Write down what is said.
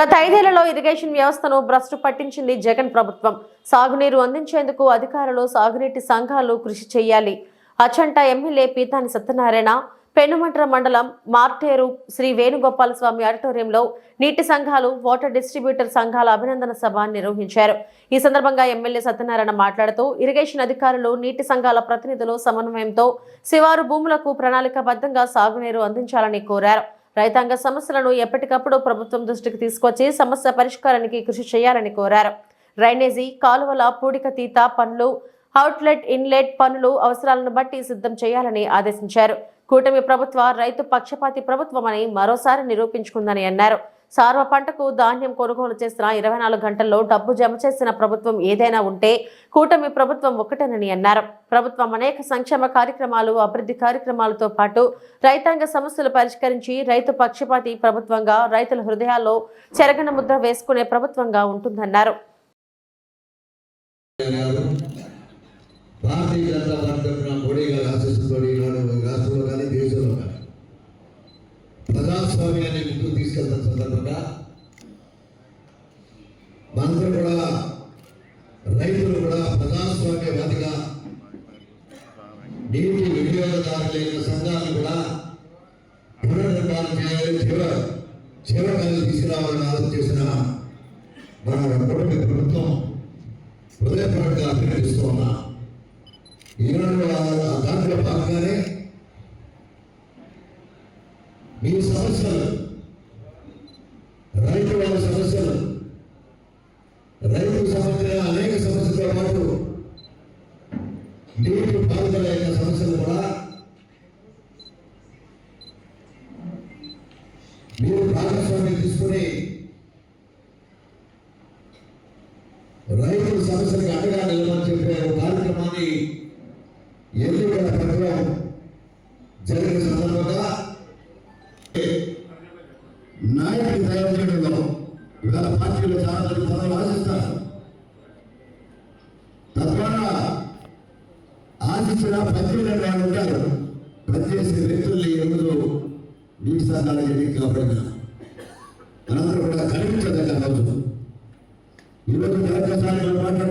గత ఐదేళ్ళలో ఇరిగేషన్ వ్యవస్థను భ్రష్టు పట్టించింది జగన్ ప్రభుత్వం. సాగునీరు అందించేందుకు అధికారులు సాగునీటి సంఘాలు కృషి చేయాలి. అచంట ఎమ్మెల్యే పీతాని సత్యనారాయణ పెనుమంట్ర మండలం మార్టేరు శ్రీ వేణుగోపాల స్వామి ఆడిటోరియంలో నీటి సంఘాలు వాటర్ డిస్ట్రిబ్యూటర్ సంఘాల అభినందన సభ నిర్వహించారు. ఈ సందర్భంగా ఎమ్మెల్యే సత్యనారాయణ మాట్లాడుతూ ఇరిగేషన్ అధికారులు నీటి సంఘాల ప్రతినిధులు సమన్వయంతో శివారు భూములకు ప్రణాళికాబద్ధంగా సాగునీరు అందించాలని కోరారు. రైతాంగ సమస్యలను ఎప్పటికప్పుడు ప్రభుత్వం దృష్టికి తీసుకొచ్చి సమస్య పరిష్కారానికి కృషి చేయాలని కోరారు. డ్రైనేజీ కాలువల పూడికతీత పనులు అవుట్లెట్ ఇన్లెట్ పనులు అవసరాలను బట్టి సిద్ధం చేయాలని ఆదేశించారు. కూటమి ప్రభుత్వ రైతు పక్షపాతి ప్రభుత్వమని మరోసారి నిరూపించుకుందని అన్నారు. సార్వ పంటకు ధాన్యం కొనుగోలు చేసిన ఇరవై నాలుగు గంటల్లో డబ్బు జమ చేసిన ప్రభుత్వం ఏదైనా ఉంటే కూటమి ప్రభుత్వం ఒకటేనని అన్నారు. ప్రభుత్వం అనేక సంక్షేమ కార్యక్రమాలు అభివృద్ధి కార్యక్రమాలతో పాటు రైతాంగ సమస్యలు పరిష్కరించి రైతు పక్షపాతి ప్రభుత్వంగా రైతుల హృదయాల్లో చెరగన ముద్ర వేసుకునే ప్రభుత్వంగా ఉంటుందన్నారు. స్వామి గారిని ముందుకు తీసుకెళ్తున్న సందర్భంగా. మనందరూ కూడా రైతులు కూడా ప్రజాస్వామ్యవాదిగా నీటి వినియోగదారులైన సంఘాలను కూడా పునర్నిర్మాణం చేయాలి జీవ చివరి తీసుకురావాలని ఆలోచన మన కుటుంబ ప్రభుత్వం హృదయపూర్వకంగా అభినందిస్తూ ఉన్నా. ఈనాడు దాంట్లో భాగంగానే సమస్యలు. రైతు వాళ్ళ సమస్యలు. రైతు సంబంధించిన అనేక సమస్యలతో పాటు నీటి పారుదలైన సమస్యలు కూడా మీరు భాగస్వామ్యం తీసుకుని రైతు నాయకుడి ప్రయోజనంలో ఇవాళ పార్టీలో చాలా మంది పదవులు ఆశిస్తారు. తద్వారా ఆశించిన పద్దెనిమిది వాళ్ళు ఉంటారు. పనిచేసే వ్యక్తుల్ని ఎనిమిది నీటి సంఘాలు ఎన్నిక కాబట్టి మనందరూ కూడా కనిపించదగ్గ రోజు. ఈరోజు తెలంగాణ మాట్లాడుతున్నాం